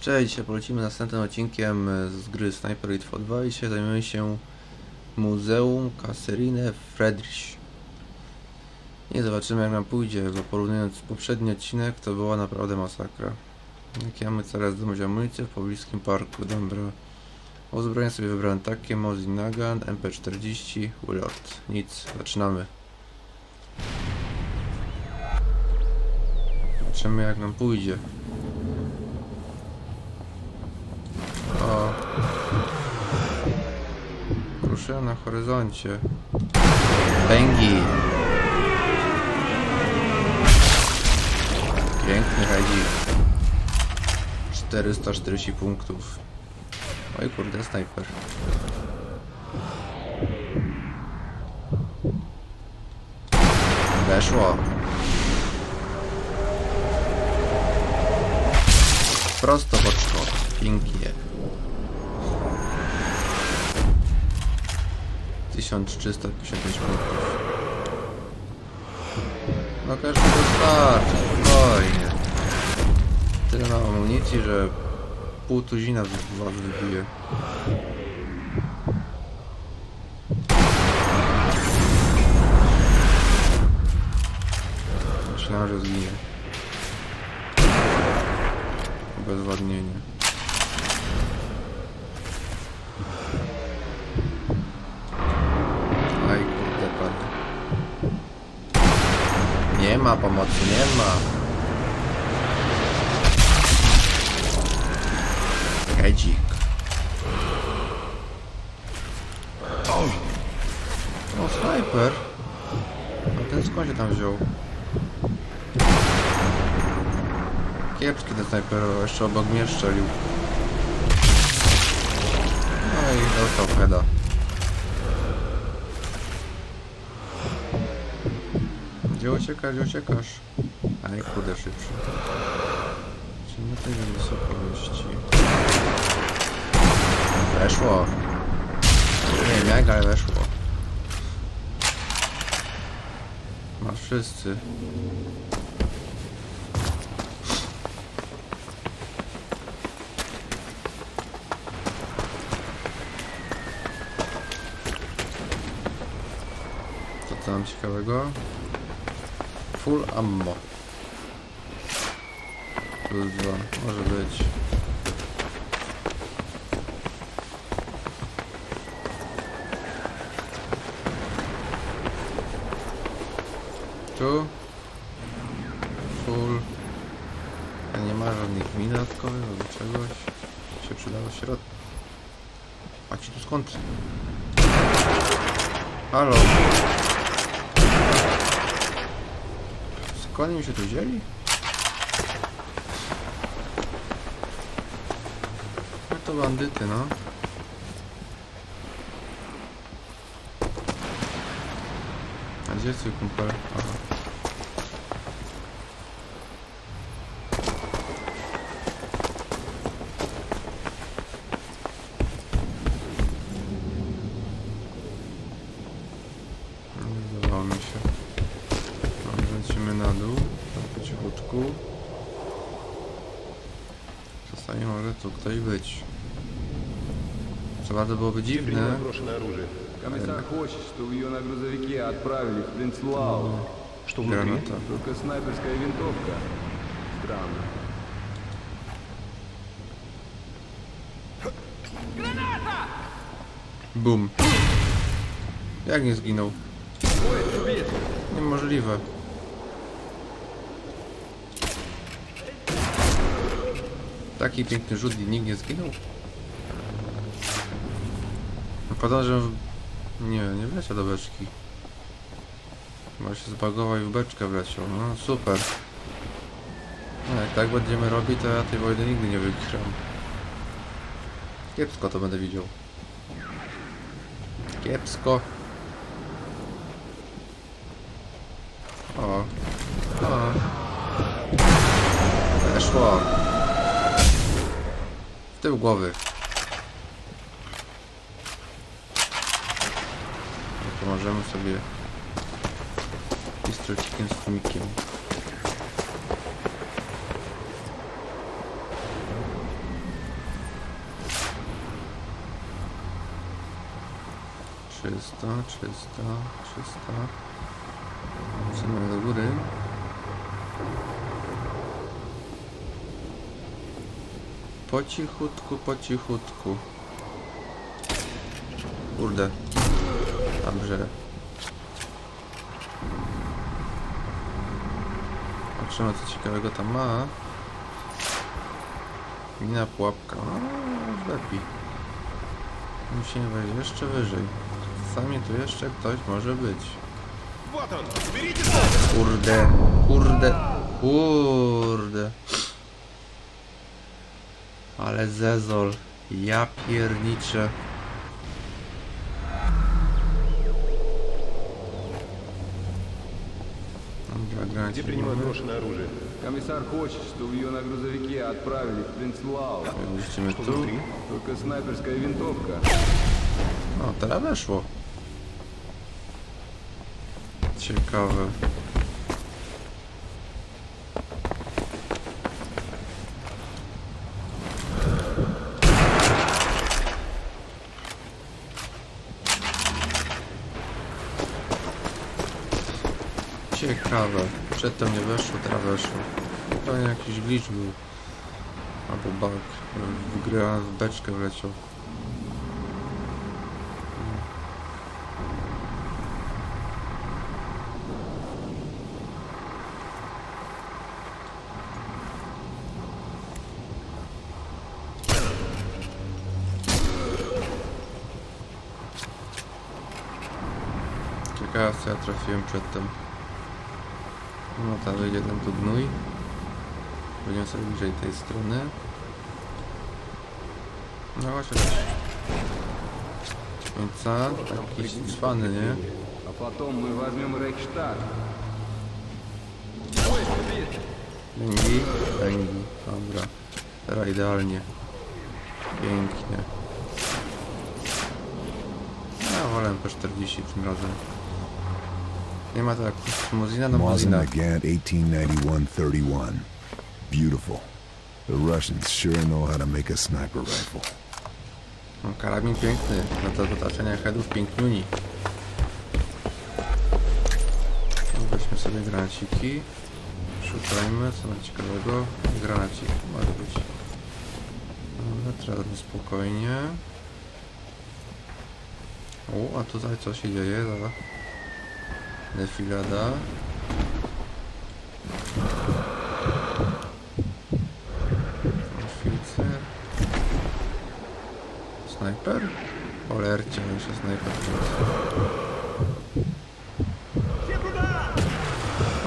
Cześć, dzisiaj polecimy następnym odcinkiem z gry Sniper Elite 2 i dzisiaj zajmiemy się Muzeum Kasserine Friedrich. I zobaczymy jak nam pójdzie, bo porównując poprzedni odcinek to była naprawdę masakra. Jak ja mamy coraz zdobądź amunicję w pobliskim parku, dobra. Uzbrojenie sobie wybrałem takie, Mosin Nagant, MP40, Willard. Nic, zaczynamy. Zobaczymy jak nam pójdzie. O. Ruszyłem na horyzoncie. Węgi. Piękny rajdzik. 440 punktów. Oj kurde, snajper. Weszło. Prosto pod szkło. Pięknie. 1355 punktów. No każdy dostarczy, spokojnie. Tyle mam amunicji, że pół tuzina was wybije. Myślałem, że zginie. Bezwładnienie. Ma pomocy, nie ma. Hedzik. O, snajper. A ten skąd się tam wziął? Kiepski ten snajper, jeszcze obok mnie strzelił. No i dostał heada. Gdzie uciekasz, gdzie uciekasz? Aj, kurde, szybszy. Czy nie tej wysokości? Weszło. Nie wiem jak, ale weszło. Ma wszyscy. Co tam ciekawego? Full ammo. Plus może być. Tu. Full. A nie ma żadnych min dodatkowych albo czegoś. Się przydało środ. A ci tu skąd? Halo. Skąd mi się tu wzięli? No to bandyty, no. A gdzie jest kumpel? Aha. Nie Zdawało mi się. Dobra, lecimy na dół, tak po cichutku. Czasami może tu ktoś być. Co bardzo byłoby dziwne. брошенное оружие. Комиссар хочет, чтобы ее на грузовике отправили в Принцлау. Что внутри? Граната. Только снайперская винтовка. Странно. Bum. Jak nie zginął? Niemożliwe. Taki piękny rzut i nikt nie zginął? Podam, że... Nie, nie wleciał do beczki. Chyba się zbagował i w beczkę wleciał. No super. No, jak tak będziemy robić, to ja tej wojny nigdy nie wygram. Kiepsko to będę widział. Kiepsko. O. O. Weszło. W tył głowy. możemy sobie pistolcikiem z tłumikiem. Czysto, czysto, czysto. Wrócimy do góry. Po cichutku, po cichutku. Kurde, Dobrze. Zobaczymy co ciekawego tam ma. Mina pułapka. No, lepiej. Musimy wejść jeszcze wyżej. Sami tu jeszcze ktoś może być. Kurde, kurde, kurde. Ale zezol. Ja pierniczę. Где принимают брошенное оружие? Комиссар хочет, чтобы ее на грузовике отправили в Принцлау. Puścimy Что tu. внутри? Только снайперская винтовка. O, teraz weszło. Ciekawe. Ciekawe. Przedtem nie weszło, teraz weszło. Pewnie jakiś glitch był. Albo bug. W grę w beczkę wleciał. Ciekawe co ja trafiłem przedtem wejdzie tam tu gnój. Będziemy sobie bliżej tej strony. No właśnie. Tak. Końca, taki spany, nie? A potem my weźmiemy Reichstag. Węgi, węgi, dobra. Teraz idealnie. Pięknie. Ja wolę po 40 tym razem. Nie ma tak muzina na Mosin muzina. Nagant, 1891-31. Beautiful. The Russians sure know how to make a sniper rifle. No, karabin piękny, no to do otaczenia headów piękniuni. No, Weźmy sobie granaciki. Szukajmy, co ma ciekawego. Granacik może być. Dobra, teraz spokojnie. O, a tutaj co się dzieje? Dobra. Defilada. Oficer. Snajper? Cholercie, jeszcze snajper.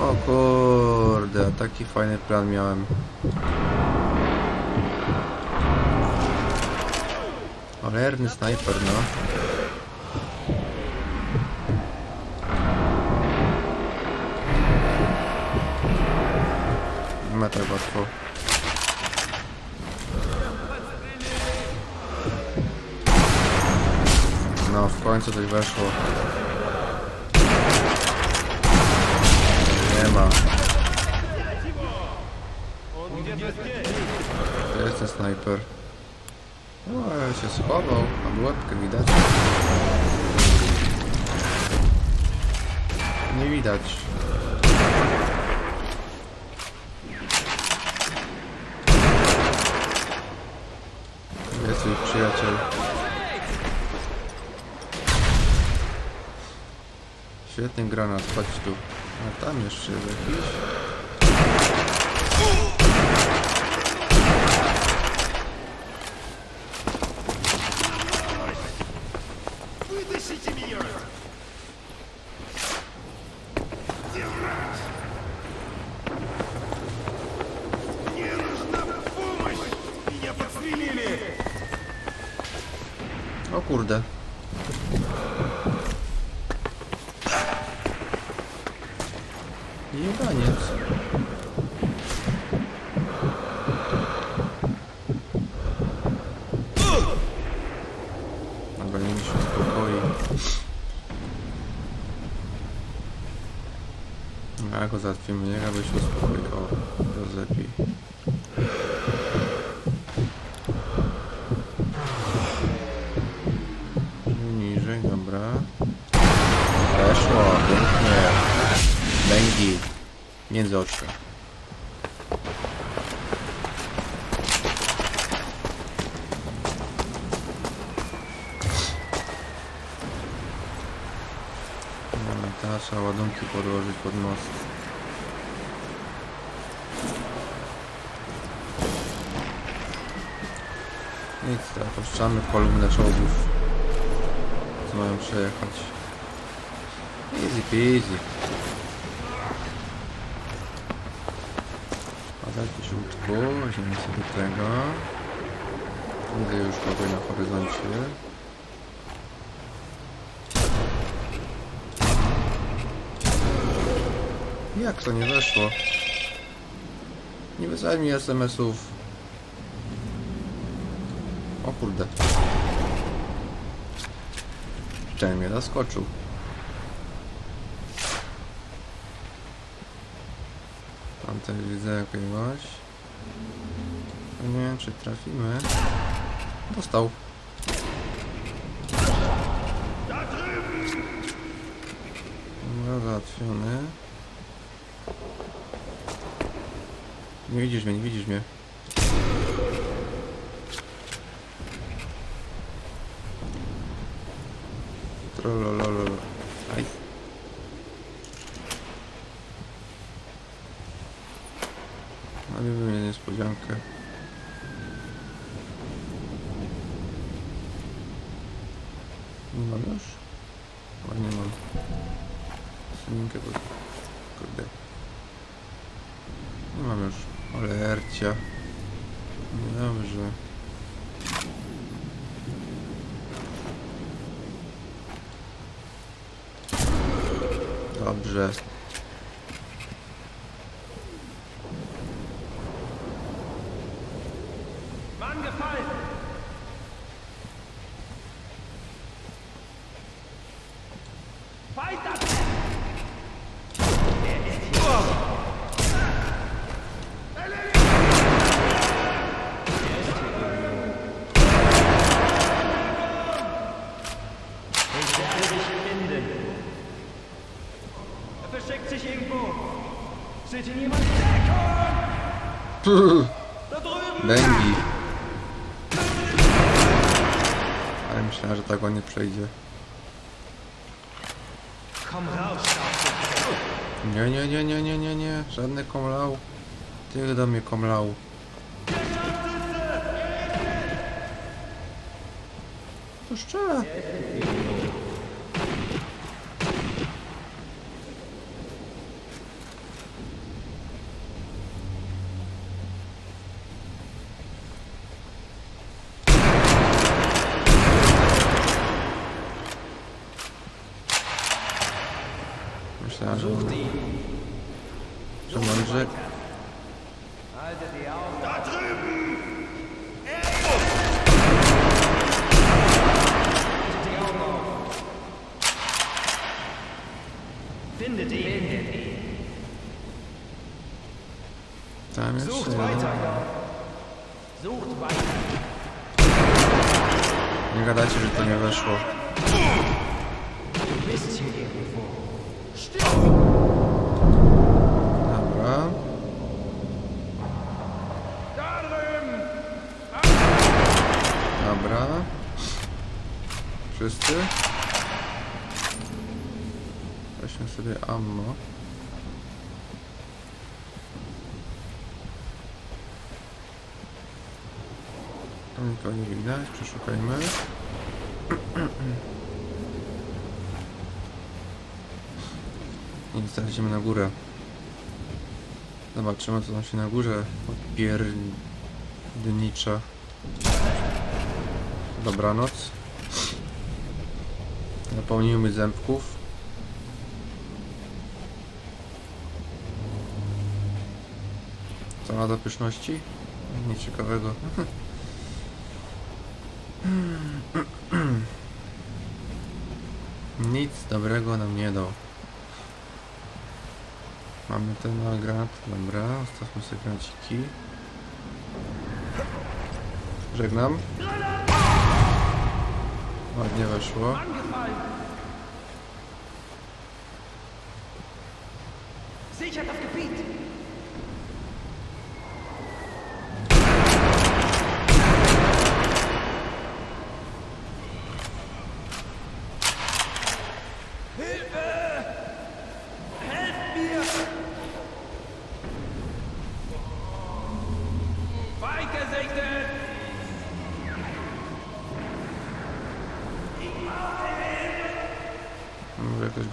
O kurde, taki fajny plan miałem. Cholerny snajper, no. Tak łatwo. No, w końcu coś weszło. Nie ma. To jest ten snajper. No, ale się schował, a łapkę widać. Nie widać. Jest ich przyjaciel. Świetny granat, chodź tu. A tam jeszcze jest jakiś. Kurde. Jebaniec. Dobra, nie mi się uspokoi. No, jak go załatwimy, niech aby się uspokoi. O, to lepiej. Niżej, dobra. Dobra. Weszło, pięknie. Bęgi. Między. No, teraz trzeba ładunki podłożyć pod most. Nic, teraz puszczamy kolumnę czołgów. Co mają przejechać. Easy peasy. Padać żółtku, weźmiemy sobie tego. Widzę już kogoś na horyzoncie. Jak to nie weszło? Nie wysłałem mi SMS-ów. O kurde. Ten mnie zaskoczył. Też widzę jakiegoś. Nie wiem czy trafimy. Dostał. Dobra, załatwiony. Nie widzisz mnie, nie widzisz mnie. Trollololol. Aj. Robimy mnie niespodziankę. Nie mam już? Chyba nie mam. Suminkę bo... Kurde. Nie mam już. Ale ercia. Dobrze. Dobrze. Bęgi. Ale myślałem, że tak on nie przejdzie. Nie, nie, nie, nie, nie, nie, nie. Żadny komlał. Ty do mnie komlał. To szczerze. Присаджуємо. Джаман Джек. Там еще... Никогда через это не дошло. Sobie ammo. Tam nikogo nie widać, przeszukajmy. I teraz idziemy na górę. Zobaczymy co tam się na górze odpiernicza. Dobranoc. Napełnijmy zębków. Do pyszności? Nic ciekawego. Nic dobrego nam nie dał. Mamy ten granat, dobra, zostawmy sobie granaciki. Żegnam. Ładnie weszło. Das Gebiet!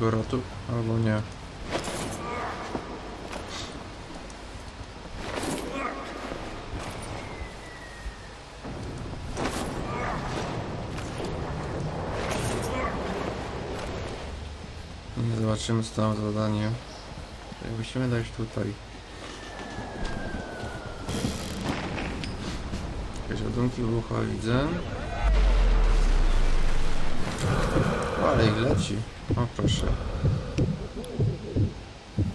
Go ratu? Albo nie. Nie zobaczymy co tam za zadanie. Tak, Musimy dać tutaj. Jakieś ładunki wybucha widzę. Ale ich leci. O proszę.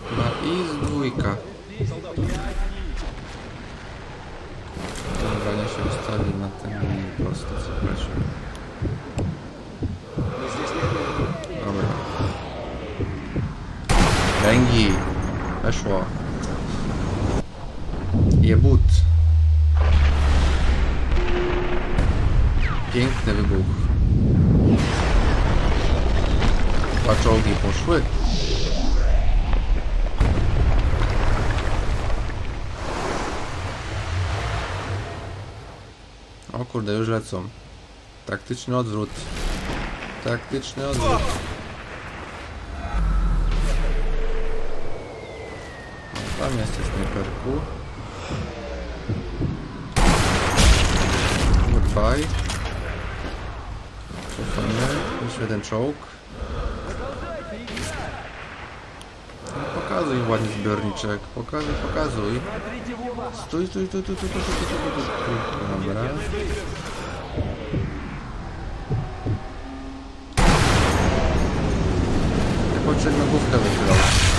Chyba i z dwójka. Dobra, nie się ustawi na linii prosto, leci. Dobra. Węgi. Weszło. Jebut. Piękny wybuch. Dwa czołgi poszły. O kurde, już lecą. Taktyczny odwrót. Taktyczny odwrót. Tam jest ten snajperku. Goodbye. Cofamy. Jeszcze jeden czołg. No, Pokazuj ładnie zbiorniczek. Pokazuj, pokazuj. Stój, stój, stój, stój, stój, stój, stój, stój, stój. Dobra. Niepotrzebną główkę wychylał. Węgi.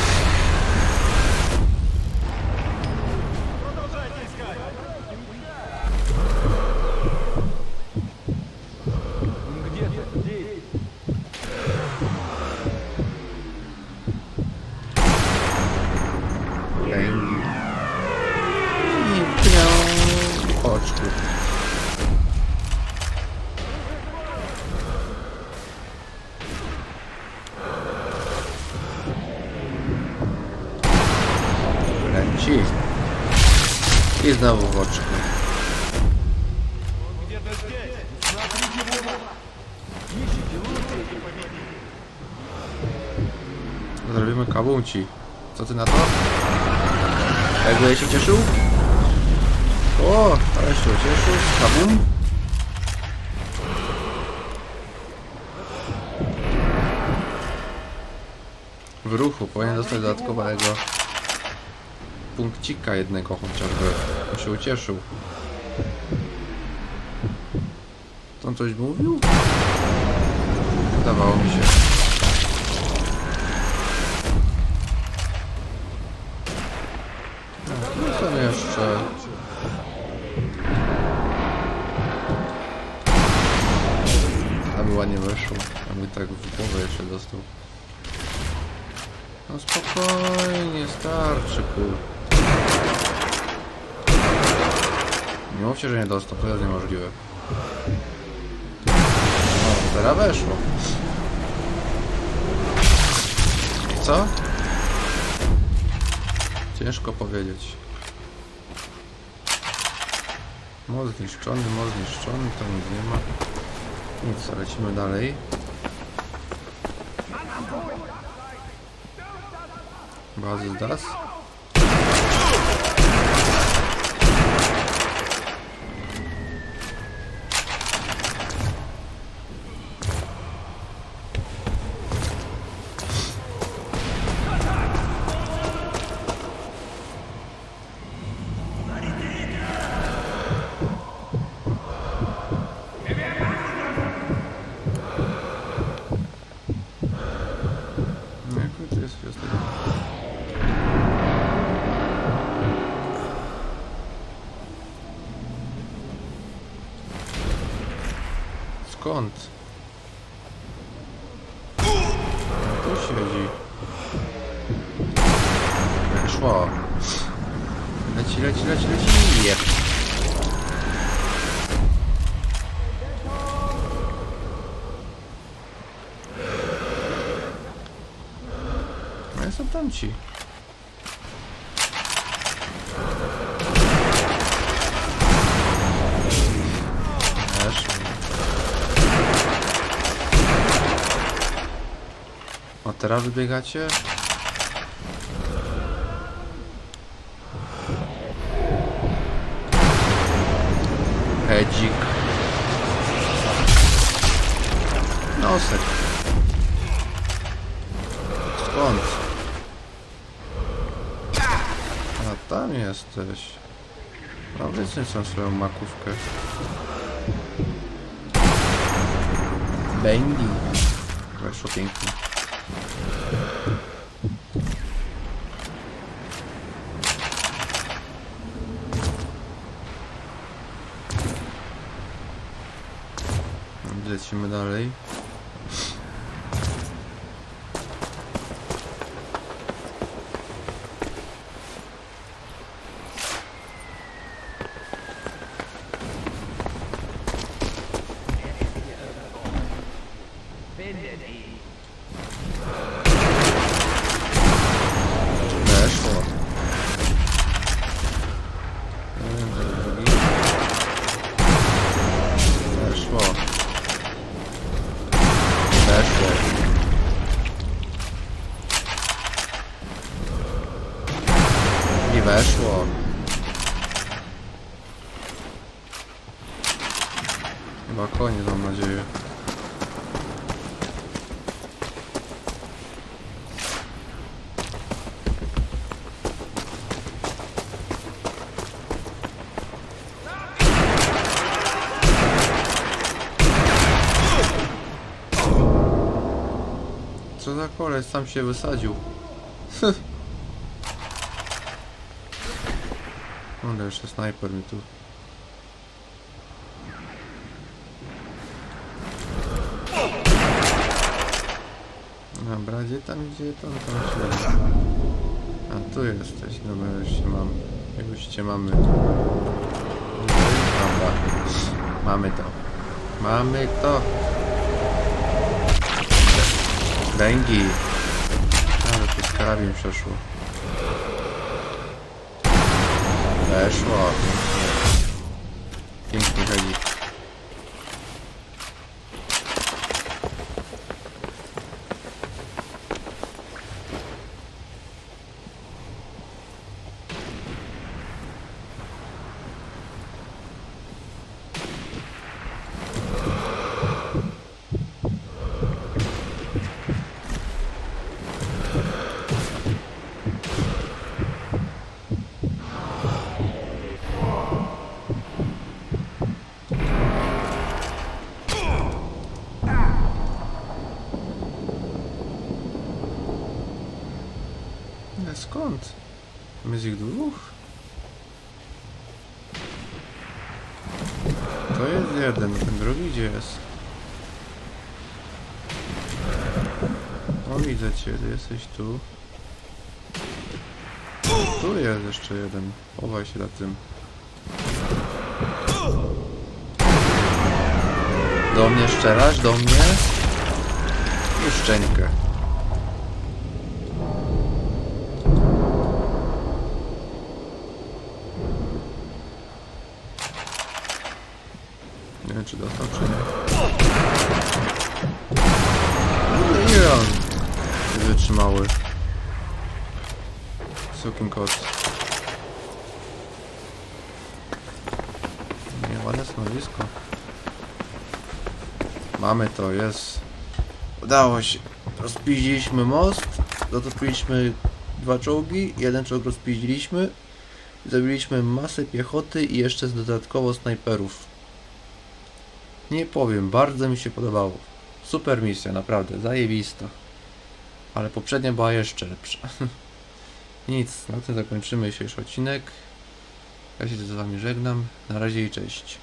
Zrobimy kabunci. Co ty na to? Jakby się cieszył? O, ale się cieszył. Kabum. W ruchu powinien dostać dodatkowego punkcika jednego chociażby. On się ucieszył. On coś mówił? Wydawało mi się. Tak w głowę jeszcze dostał. No spokojnie, starczy kur. Nie mówcie, że nie dostał, to jest niemożliwe. O, teraz weszło. Co? Ciężko powiedzieć. Most zniszczony, most zniszczony, to nic nie ma. Nic, lecimy dalej. bases das O, teraz wybiegacie? Jesteś. No wysuń są swoją makówkę. Bendy. Weszło pięknie. Lecimy dalej. Findet ihn. Weszło. Jeden, drugi. Weszło. Weszło. I weszło. Chyba koniec mam nadzieję. Co za koleś sam się wysadził. Ale jeszcze snajper mi tu. Dobra, gdzie tam, gdzie tam, tam się... A tu jesteś, dobra, już się mam. Już cię mamy. Dobra. Mamy to. Mamy to. Dęgi. Ale to z karabin przeszło. Weszło. Pięknie. Piękny helik. Ale skąd? Tam jest ich dwóch? To jest jeden, ten drugi gdzie jest? O widzę cię, ty jesteś tu. Tu jest jeszcze jeden. Chowaj się na tym. Do mnie szczerasz? Do mnie? Szczękę. Nie wiem czy dostał czy nie. No ile on jest wytrzymały. Sukin kot. Nie, ładne stanowisko. Mamy to, jest. Udało się. Rozpiździliśmy most, rozpiliśmy dwa czołgi, jeden czołg rozpiździliśmy. Zabiliśmy masę piechoty i jeszcze dodatkowo snajperów. Nie powiem, bardzo mi się podobało. Super misja, naprawdę, zajebista. Ale poprzednia była jeszcze lepsza. Nic, na tym zakończymy dzisiejszy odcinek. Ja się z wami żegnam. Na razie i cześć.